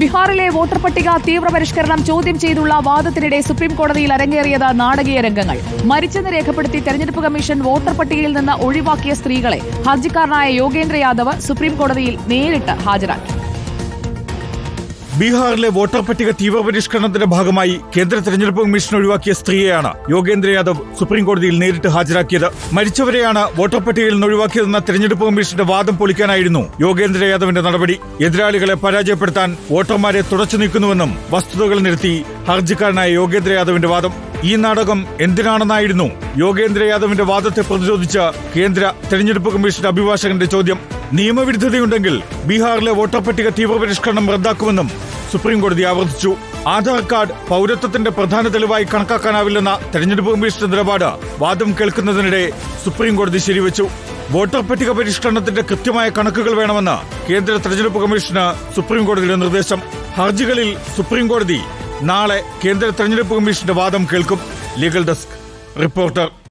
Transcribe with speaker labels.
Speaker 1: ബീഹാറിലെ വോട്ടർ പട്ടിക തീവ്രപരിഷ്കരണം ചോദ്യം ചെയ്തുള്ള വാദത്തിനിടെ സുപ്രീം കോടതിയിൽ അരങ്ങേറിയത് നാടകീയ രംഗങ്ങൾ. മരിച്ചെന്ന് രേഖപ്പെടുത്തി തെരഞ്ഞെടുപ്പ് കമ്മീഷൻ വോട്ടർ പട്ടികയിൽ നിന്ന് ഒഴിവാക്കിയ സ്ത്രീകളെ ഹർജിക്കാരനായ യോഗേന്ദ്ര യാദവ് സുപ്രീം കോടതിയിൽ നേരിട്ട് ഹാജരാക്കി.
Speaker 2: ബീഹാറിലെ വോട്ടർ പട്ടിക തീവ്രപരിഷ്കരണത്തിന്റെ ഭാഗമായി കേന്ദ്ര തെരഞ്ഞെടുപ്പ് കമ്മീഷൻ ഒഴിവാക്കിയ സ്ത്രീയെയാണ് യോഗേന്ദ്ര യാദവ് സുപ്രീംകോടതിയിൽ നേരിട്ട് ഹാജരാക്കിയത്. മരിച്ചവരെയാണ് വോട്ടർ പട്ടികയിൽ നിന്ന് ഒഴിവാക്കിയതെന്ന തെരഞ്ഞെടുപ്പ് കമ്മീഷന്റെ വാദം പൊളിക്കാനായിരുന്നു യോഗേന്ദ്ര യാദവിന്റെ നടപടി. എതിരാളികളെ പരാജയപ്പെടുത്താൻ വോട്ടർമാരെ തുടച്ചു നീക്കുന്നുവെന്നും വസ്തുതകൾ നിരത്തി ഹർജിക്കാരനായ യോഗേന്ദ്ര യാദവിന്റെ വാദം. ഈ നാടകം എന്തിനാണെന്നായിരുന്നു യോഗേന്ദ്ര യാദവിന്റെ വാദത്തെ പ്രതിരോധിച്ച് കേന്ദ്ര തെരഞ്ഞെടുപ്പ് കമ്മീഷന്റെ അഭിഭാഷകന്റെ ചോദ്യം. നിയമവിരുദ്ധതയുണ്ടെങ്കിൽ ബീഹാറിലെ വോട്ടർ പട്ടിക തീവ്രപരിഷ്കരണം റദ്ദാക്കുമെന്നും സുപ്രീം കോടതി ആവർത്തിച്ചു. ആധാർ കാർഡ് പൗരത്വത്തിന്റെ പ്രധാന തെളിവായി കണക്കാക്കാനാവില്ലെന്ന തെരഞ്ഞെടുപ്പ് കമ്മീഷന്റെ നിലപാട് വാദം കേൾക്കുന്നതിനിടെ സുപ്രീം കോടതി ശരിവച്ചു. വോട്ടർ പട്ടിക പരിഷ്കരണത്തിന്റെ കൃത്യമായ കണക്കുകൾ വേണമെന്ന് കേന്ദ്ര തെരഞ്ഞെടുപ്പ് കമ്മീഷന് സുപ്രീം കോടതിയുടെ നിർദ്ദേശം. ഹർജികളിൽ സുപ്രീം കോടതി നാളെ കേന്ദ്ര തെരഞ്ഞെടുപ്പ് കമ്മീഷന്റെ വാദം കേൾക്കും. Legal desk reporter